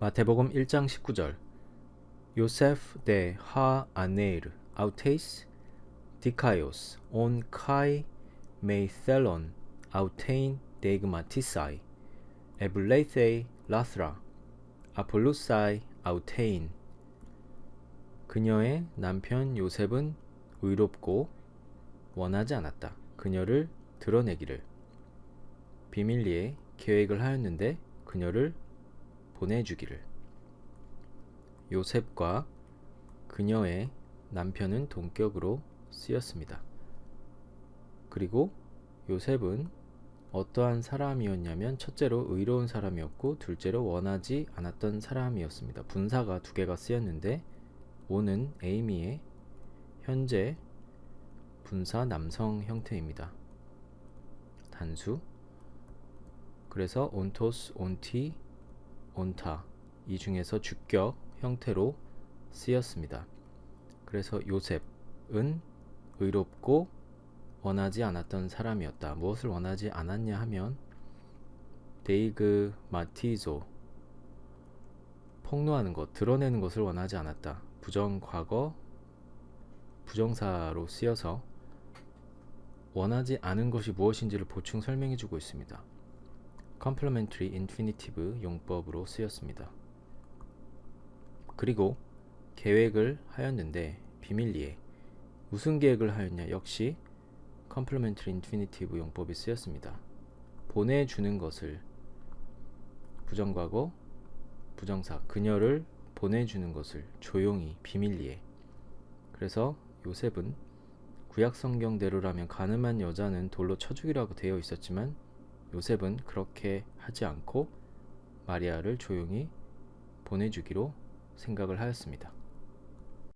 마태복음 1장 19절. 요세프 데하 아네르 아우테이스 디카이오스 온 카이 메이셀론 아우테인 데그마티사이 에블레이세이 라스라 아폴루사이 아우테인. 그녀의 남편 요셉은 의롭고 원하지 않았다. 그녀를 드러내기를. 비밀리에 계획을 하였는데 그녀를 보내주기를 요셉과 그녀의 남편은 동격으로 쓰였습니다. 그리고 요셉은 어떠한 사람이었냐면 첫째로 의로운 사람이었고 둘째로 원하지 않았던 사람이었습니다. 분사가 두 개가 쓰였는데 오는 에이미의 현재 분사 남성 형태입니다. 단수 그래서 온토스, 온티, 온타 이 중에서 주격 형태로 쓰였습니다. 그래서 요셉은 의롭고 원하지 않았던 사람이었다. 무엇을 원하지 않았냐 하면 데이그 마티조 폭로하는 것, 드러내는 것을 원하지 않았다. 부정 과거 부정사로 쓰여서 원하지 않은 것이 무엇인지를 보충 설명해 주고 있습니다. Complementary infinitive 용법으로 쓰였습니다. 그리고 계획을 하였는데 비밀리에 무슨 계획을 하였냐 역시 complementary infinitive 용법이 쓰였습니다. 보내주는 것을 부정과거 부정사 그녀를 보내주는 것을 조용히 비밀리에 그래서 요셉은 구약 성경대로라면 가늠한 여자는 돌로 쳐 죽이라고 되어 있었지만 요셉은 그렇게 하지 않고 마리아를 조용히 보내주기로 생각을 하였습니다.